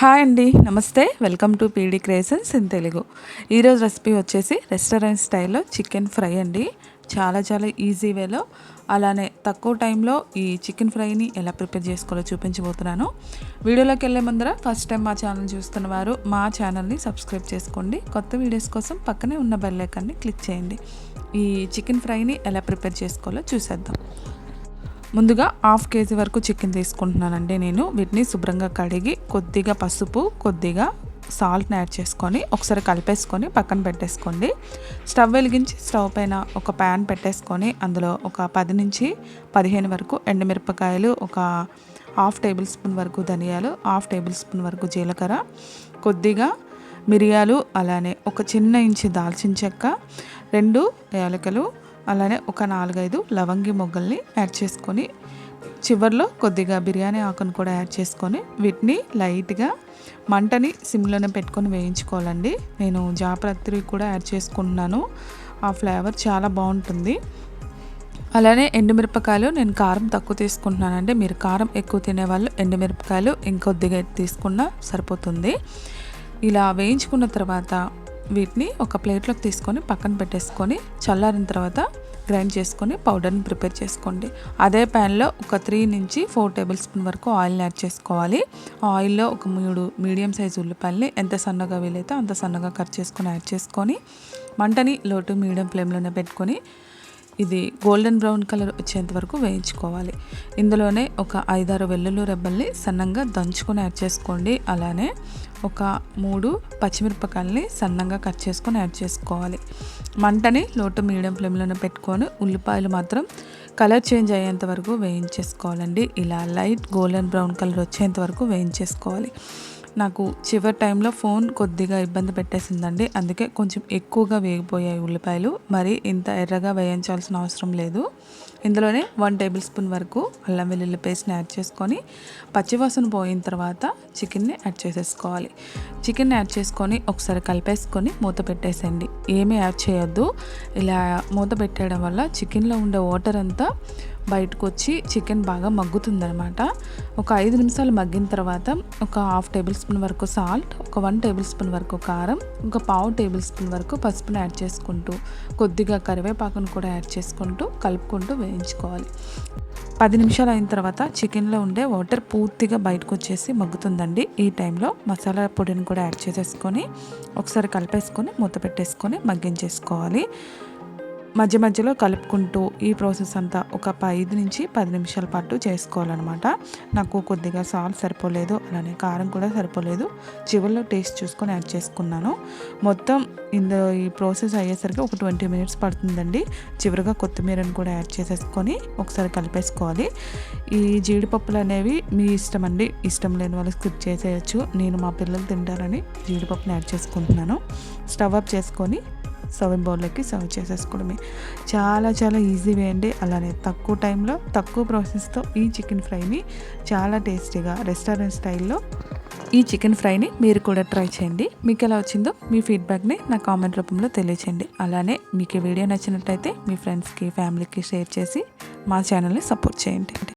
Hi అండి నమస్తే. Welcome to PD creations in Telugu. ఈరోజు రెసిపీ వచ్చేసి రెస్టారెంట్ స్టైల్లో చికెన్ ఫ్రై అండి. చాలా చాలా ఈజీ వేలో. అలానే తక్కువ టైంలో ఈ చికెన్ ఫ్రైని ఎలా ప్రిపేర్ చేసుకోవాలో చూపించబోతున్నాను. వీడియోలోకి వెళ్ళే ముందర ఫస్ట్ టైం మా ఛానల్ చూస్తున్న వారు మా ఛానల్ని సబ్స్క్రైబ్ చేసుకోండి. కొత్త వీడియోస్ కోసం పక్కనే ఉన్న బెల్ ఐకాన్ని క్లిక్ చేయండి. ఈ చికెన్ ఫ్రైని ఎలా ప్రిపేర్ చేసుకోవాలో చూసేద్దాం. ముందుగా హాఫ్ కేజీ వరకు చికెన్ తీసుకుంటున్నానండి నేను. వీటిని శుభ్రంగా కడిగి కొద్దిగా పసుపు కొద్దిగా సాల్ట్ని యాడ్ చేసుకొని ఒకసారి కలిపేసుకొని పక్కన పెట్టేసుకోండి. స్టవ్ వెలిగించి స్టవ్ పైన ఒక ప్యాన్ పెట్టేసుకొని అందులో ఒక పది నుంచి పదిహేను వరకు ఎండుమిరపకాయలు ఒక హాఫ్ టేబుల్ స్పూన్ వరకు ధనియాలు హాఫ్ టేబుల్ స్పూన్ వరకు జీలకర్ర కొద్దిగా మిరియాలు అలానే ఒక చిన్న ఇంచి దాల్చిన చెక్క రెండు యాలకలు అలానే ఒక నాలుగైదు లవంగి మొగ్గల్ని యాడ్ చేసుకొని చివరిలో కొద్దిగా బిర్యానీ ఆకును కూడా యాడ్ చేసుకొని వీటిని లైట్గా మంటని సిమ్లోనే పెట్టుకొని వేయించుకోవాలండి. నేను జాపత్రి కూడా యాడ్ చేసుకుంటున్నాను. ఆ ఫ్లేవర్ చాలా బాగుంటుంది. అలానే ఎండుమిరపకాయలు నేను కారం తక్కువ తీసుకుంటున్నానండి. మీరు కారం ఎక్కువ తినేవాళ్ళు ఎండుమిరపకాయలు ఇంకొద్దిగా తీసుకున్నా సరిపోతుంది. ఇలా వేయించుకున్న తర్వాత వీటిని ఒక ప్లేట్లోకి తీసుకొని పక్కన పెట్టేసుకొని చల్లారిన తర్వాత గ్రైండ్ చేసుకొని పౌడర్ని ప్రిపేర్ చేసుకోండి. అదే ప్యాన్లో ఒక త్రీ నుంచి ఫోర్ టేబుల్ స్పూన్ వరకు ఆయిల్ని యాడ్ చేసుకోవాలి. ఆయిల్లో ఒక మూడు మీడియం సైజు ఉల్లిపాయల్ని ఎంత సన్నగా వీలైతే అంత సన్నగా కట్ చేసుకొని యాడ్ చేసుకొని మంటని లోటు మీడియం ఫ్లేమ్లోనే పెట్టుకొని ఇది గోల్డెన్ బ్రౌన్ కలర్ వచ్చేంత వరకు వేయించుకోవాలి. ఇందులోనే ఒక ఐదారు వెల్లుల్లి రెబ్బల్ని సన్నంగా దంచుకొని యాడ్ చేసుకోండి. అలానే ఒక మూడు పచ్చిమిరపకాయలని సన్నంగా కట్ చేసుకొని యాడ్ చేసుకోవాలి. మంటని లోటు మీడియం ఫ్లేమ్లోనే పెట్టుకొని ఉల్లిపాయలు మాత్రం కలర్ చేంజ్ అయ్యేంత వరకు వేయించేసుకోవాలండి. ఇలా లైట్ గోల్డెన్ బ్రౌన్ కలర్ వచ్చేంత వరకు వేయించేసుకోవాలి. నాకు చివరి టైంలో ఫోన్ కొద్దిగా ఇబ్బంది పెట్టేసిందండి. అందుకే కొంచెం ఎక్కువగా వేగిపోయాయి ఉల్లిపాయలు. మరి ఇంత ఎర్రగా వేయించాల్సిన అవసరం లేదు. ఇందులోనే వన్ టేబుల్ స్పూన్ వరకు అల్లం వెల్లుల్లి పేస్ట్ని యాడ్ చేసుకొని పచ్చివాసన పోయిన తర్వాత చికెన్ని యాడ్ చేసేసుకోవాలి. చికెన్ యాడ్ చేసుకొని ఒకసారి కలిపేసుకొని మూత పెట్టేసేయండి. ఏమీ యాడ్ చేయొద్దు. ఇలా మూత పెట్టేయడం వల్ల చికెన్లో ఉండే వాటర్ అంతా బయటకు వచ్చి చికెన్ బాగా మగ్గుతుందనమాట ఒక ఐదు నిమిషాలు మగ్గిన తర్వాత ఒక హాఫ్ టేబుల్ స్పూన్ వరకు సాల్ట్ ఒక వన్ టేబుల్ స్పూన్ వరకు కారం ఒక పావు టేబుల్ స్పూన్ వరకు పసుపుని యాడ్ చేసుకుంటూ కొద్దిగా కరివేపాకును కూడా యాడ్ చేసుకుంటూ కలుపుకుంటూ వేయించుకోవాలి. పది నిమిషాలు అయిన తర్వాత చికెన్లో ఉండే వాటర్ పూర్తిగా బయటకు వచ్చేసి మగ్గుతుందండి. ఈ టైంలో మసాలా పొడిని కూడా యాడ్ చేసేసుకొని ఒకసారి కలిపేసుకొని మూత పెట్టేసుకొని మగ్గించేసుకోవాలి. మధ్య మధ్యలో కలుపుకుంటూ ఈ ప్రాసెస్ అంతా ఒక ఐదు నుంచి పది నిమిషాల పాటు చేసుకోవాలన్నమాట. నాకు కొద్దిగా సాల్ట్ సరిపోలేదు అలానే కారం కూడా సరిపోలేదు. చివరిలో టేస్ట్ చూసుకొని యాడ్ చేసుకున్నాను. మొత్తం ఇందు ఈ ప్రాసెస్ అయ్యేసరికి ఒక ట్వంటీ మినిట్స్ పడుతుందండి. చివరిగా కొత్తిమీరని కూడా యాడ్ చేసేసుకొని ఒకసారి కలిపేసుకోవాలి. ఈ జీడిపప్పులు అనేవి మీ ఇష్టం అండి. ఇష్టం లేని వాళ్ళు స్కిప్ చేసేయచ్చు. నేను మా పిల్లలు తింటారని జీడిపప్పుని యాడ్ చేసుకుంటున్నాను. స్టవ్ అప్ చేసుకొని సర్వింగ్ బౌల్లోకి సర్వ్ చేసేసుకోవడమే. చాలా చాలా ఈజీ వేయండి అలానే తక్కువ టైంలో తక్కువ ప్రాసెస్తో ఈ చికెన్ ఫ్రైని చాలా టేస్టీగా రెస్టారెంట్ స్టైల్లో ఈ చికెన్ ఫ్రైని మీరు కూడా ట్రై చేయండి. మీకు ఎలా వచ్చిందో మీ ఫీడ్బ్యాక్ని నా కామెంట్ రూపంలో తెలియచేయండి. అలానే మీకు వీడియో నచ్చినట్టయితే మీ ఫ్రెండ్స్కి ఫ్యామిలీకి షేర్ చేసి మా ఛానల్ని సపోర్ట్ చేయండి.